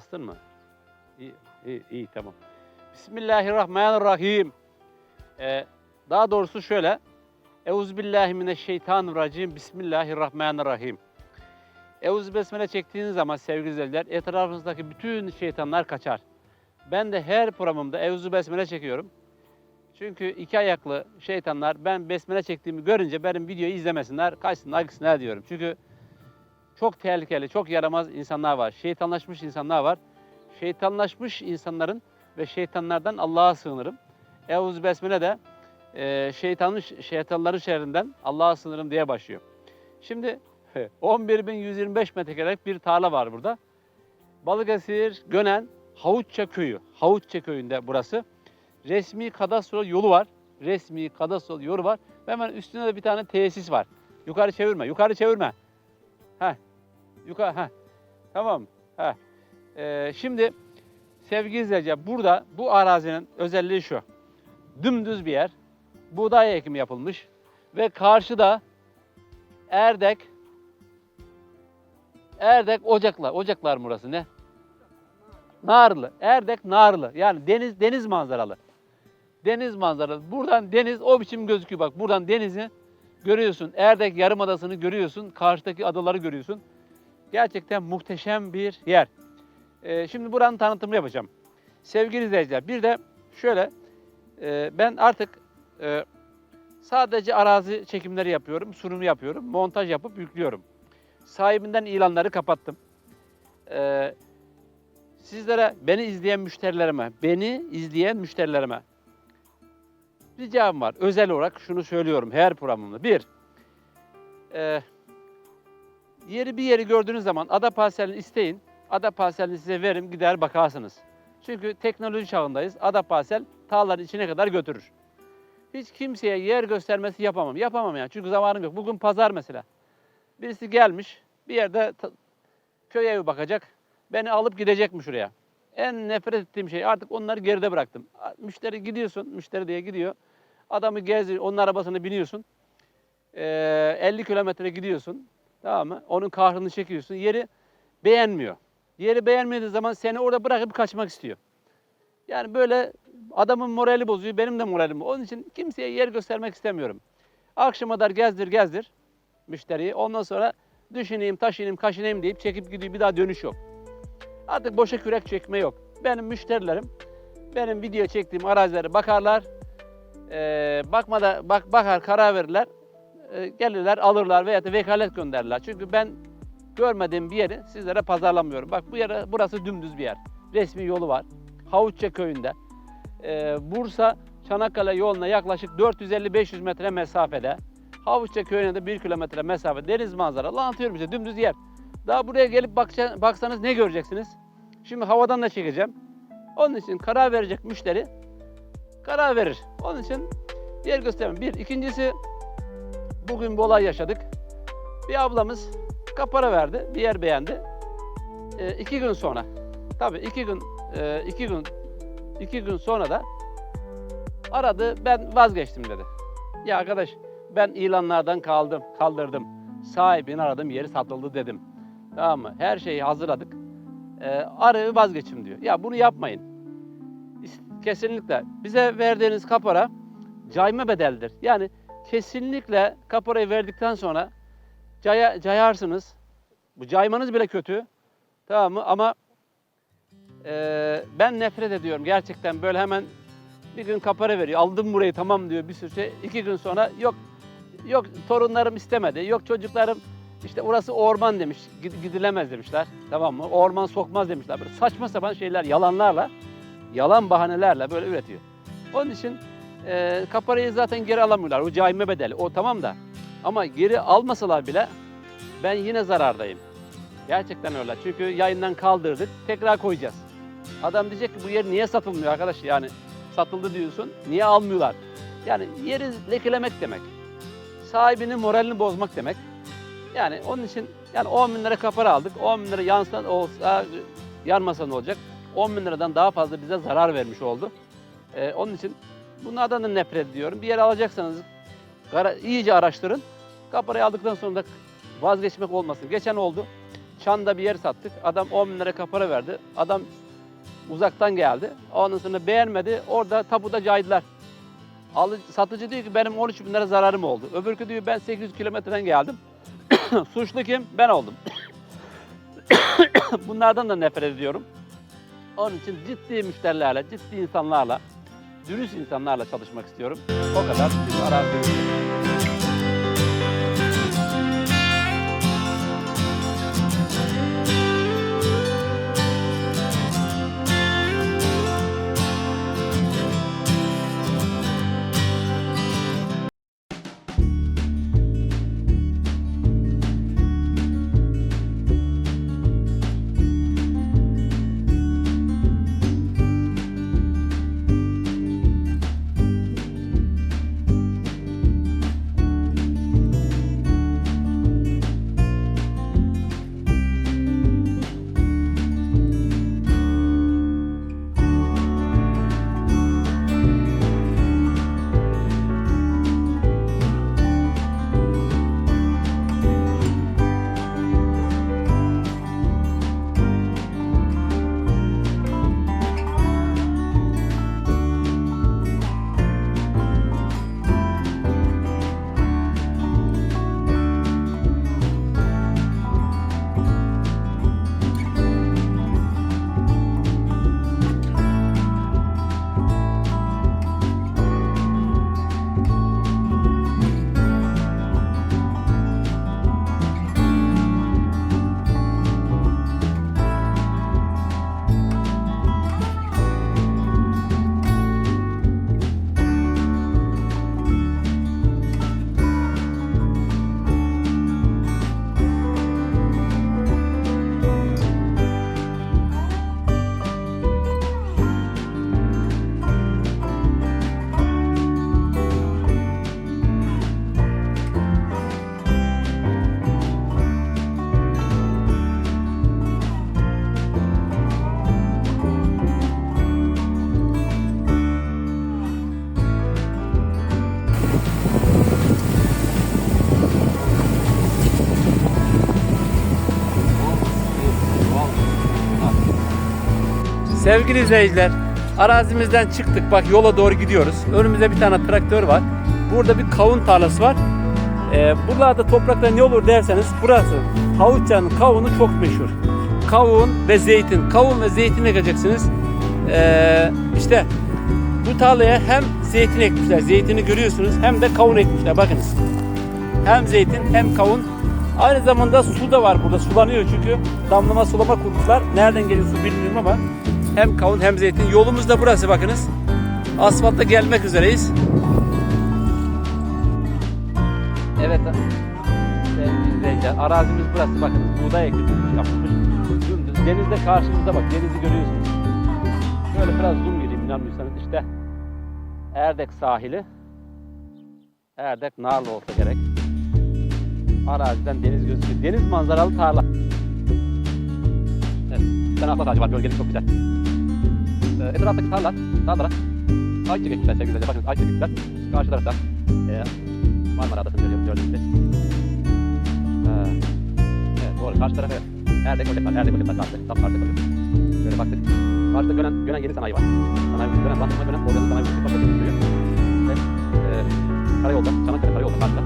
Bastın mı? İyi, iyi, iyi tamam. Bismillahirrahmanirrahim. Ee, daha doğrusu şöyle. Euzubillahimineşşeytanirracim. Bismillahirrahmanirrahim. Euz besmele çektiğiniz zaman sevgili izleyiciler etrafınızdaki bütün şeytanlar kaçar. Ben de her programımda Euzü besmele çekiyorum. Çünkü iki ayaklı şeytanlar ben besmele çektiğimi görünce benim videoyu izlemesinler, kaçsınlar gitsinler diyorum. Çünkü çok tehlikeli, çok yaramaz insanlar var. Şeytanlaşmış insanlar var. Şeytanlaşmış insanların ve şeytanlardan Allah'a sığınırım. Eûzü Besmele de e, şeytanın, şeytanların şerrinden Allah'a sığınırım diye başlıyor. Şimdi 11.125 metrekarelik bir tarla var burada. Balıkesir, Gönen, Havutça köyü. Havutça köyünde burası. Resmi kadastro yolu var. Resmi kadastro yolu var. Hemen üstünde de bir tane tesis var. Yukarı çevirme, yukarı çevirme. Heh. Yukarı, heh. Tamam. Heh. Ee, şimdi sevgili izleyiciler burada bu arazinin özelliği şu. Dümdüz bir yer. Buğday ekimi yapılmış. Ve karşıda Erdek Erdek Ocaklar. Ocaklar burası ne? Narlı. Erdek Narlı. Yani deniz deniz manzaralı. Deniz manzaralı. Buradan deniz o biçim gözüküyor bak. Buradan denizi görüyorsun. Erdek Yarımadası'nı görüyorsun. Karşıdaki adaları görüyorsun. Gerçekten muhteşem bir yer. Ee, şimdi buranın tanıtımını yapacağım. Sevgili izleyiciler bir de şöyle e, ben artık e, sadece arazi çekimleri yapıyorum, sunumu yapıyorum, montaj yapıp yüklüyorum. Sahibinden ilanları kapattım. Ee, sizlere, beni izleyen müşterilerime, beni izleyen müşterilerime ricam var. Özel olarak şunu söylüyorum her programımda. Bir, e, yeri bir yeri gördüğünüz zaman ada parselini isteyin. Ada parselini size verim, gider bakarsınız. Çünkü teknoloji çağındayız. Ada parsel tağların içine kadar götürür. Hiç kimseye yer göstermesi yapamam. Yapamam yani çünkü zamanım yok. Bugün pazar mesela. Birisi gelmiş bir yerde köy evi bakacak. Beni alıp gidecekmiş şuraya. En nefret ettiğim şey artık onları geride bıraktım. Müşteri gidiyorsun, müşteri diye gidiyor. Adamı gezdiriyor, onun arabasına biniyorsun. Ee, 50 kilometre gidiyorsun. Tamam mı? Onun kahrını çekiyorsun. Yeri beğenmiyor. Yeri beğenmediği zaman seni orada bırakıp kaçmak istiyor. Yani böyle adamın morali bozuyor, benim de moralim. Onun için kimseye yer göstermek istemiyorum. Akşama kadar gezdir gezdir müşteriyi. Ondan sonra düşüneyim, taşınayım, kaşınayım deyip çekip gidiyor. Bir daha dönüş yok. Artık boşa kürek çekme yok. Benim müşterilerim benim video çektiğim arazilere bakarlar. Ee, bakmada bak bakar karar verirler. Ee, gelirler alırlar veya da vekalet gönderirler. Çünkü ben görmediğim bir yeri sizlere pazarlamıyorum. Bak bu yer burası dümdüz bir yer. Resmi yolu var. Havutça köyünde. Ee, Bursa Çanakkale yoluna yaklaşık 450-500 metre mesafede. Havutça köyüne de 1 kilometre mesafe. Deniz manzaralı anlatıyorum size dümdüz yer. Daha buraya gelip baksanız ne göreceksiniz? Şimdi havadan da çekeceğim. Onun için karar verecek müşteri karar verir. Onun için yer göstermem. Bir. ikincisi bugün bir olay yaşadık. Bir ablamız kapara verdi. Bir yer beğendi. Ee, iki gün sonra tabii iki gün e, iki gün iki gün sonra da aradı. Ben vazgeçtim dedi. Ya arkadaş ben ilanlardan kaldım, kaldırdım. Sahibini aradım, yeri satıldı dedim. Tamam mı? Her şeyi hazırladık. Ee, arayı vazgeçim diyor. Ya bunu yapmayın. Kesinlikle. Bize verdiğiniz kapora cayma bedelidir. Yani kesinlikle kaporayı verdikten sonra caya, cayarsınız. Bu caymanız bile kötü. Tamam mı? Ama eee, ben nefret ediyorum. Gerçekten böyle hemen bir gün kapora veriyor. Aldım burayı tamam diyor bir sürü şey. İki gün sonra yok yok torunlarım istemedi. Yok çocuklarım işte orası orman demiş. gid- Gidilemez demişler. Tamam mı? Orman sokmaz demişler. Böyle saçma sapan şeyler yalanlarla, yalan bahanelerle böyle üretiyor. Onun için e, kaparayı zaten geri alamıyorlar. O cayma bedeli. O tamam da. Ama geri almasalar bile ben yine zarardayım. Gerçekten öyle. Çünkü yayından kaldırdık. Tekrar koyacağız. Adam diyecek ki bu yer niye satılmıyor arkadaş? Yani satıldı diyorsun. Niye almıyorlar? Yani yeri lekelemek demek. Sahibinin moralini bozmak demek. Yani onun için yani 10 bin lira kapara aldık. 10 bin lira yansa olsa yanmasa ne olacak? 10 bin liradan daha fazla bize zarar vermiş oldu. Ee, onun için bunlardan da nefret ediyorum. Bir yer alacaksanız iyice araştırın. Kaparayı aldıktan sonra da vazgeçmek olmasın. Geçen oldu. Çan'da bir yer sattık. Adam 10 bin lira kapara verdi. Adam uzaktan geldi. Ondan sonra beğenmedi. Orada tapuda caydılar. Alıcı, satıcı diyor ki benim 13 bin lira zararım oldu. Öbürkü diyor ben 800 kilometreden geldim. Suçlu kim? Ben oldum. Bunlardan da nefret ediyorum. Onun için ciddi müşterilerle, ciddi insanlarla, dürüst insanlarla çalışmak istiyorum. O kadar. Biz arazi Sevgili izleyiciler, arazimizden çıktık. Bak yola doğru gidiyoruz. Önümüzde bir tane traktör var. Burada bir kavun tarlası var. Ee, buralarda toprakta ne olur derseniz burası Havuçça'nın kavunu çok meşhur. Kavun ve zeytin. Kavun ve zeytin ekeceksiniz. Ee, işte bu tarlaya hem zeytin ekmişler. Zeytini görüyorsunuz. Hem de kavun ekmişler. Bakınız. Hem zeytin hem kavun. Aynı zamanda su da var burada. Sulanıyor çünkü damlama sulama kurmuşlar. Nereden geliyor su bilmiyorum ama hem kavun hem zeytin. Yolumuz da burası bakınız. Asfaltta gelmek üzereyiz. Evet sevgili arazimiz burası bakınız. Buğday ekilmiş yapılmış. Dümdüz. Denizde karşımızda bak denizi görüyorsunuz. Şöyle biraz zoom gireyim inanmıyorsanız işte. Erdek sahili. Erdek Narlı olsa gerek. Araziden deniz gözüküyor. Deniz manzaralı tarla. Bir tane ahlat ağacı var. Gölgeli çok güzel. Ee, etraftaki tarla, tarlara ayçiçek ekmişler sevgili izleyiciler. Bakın ayçiçek ekmişler. Karşı tarafta e, Marmara Adası'nı görüyoruz gördüğünüz gibi. Ee, evet doğru. Karşı taraf evet. Erdek Ocak var. Erdek Ocak var. Karşı. Tam karşı kalıyor. Şöyle baktık. Karşıda Gönen, Gönen yeni sanayi var. Sanayi, Gönen, Bandırma, Gönen, Organize Sanayi Üniversitesi başka bir duruyor. Ve e, karayolda, Çanakkale karayolda karşıda.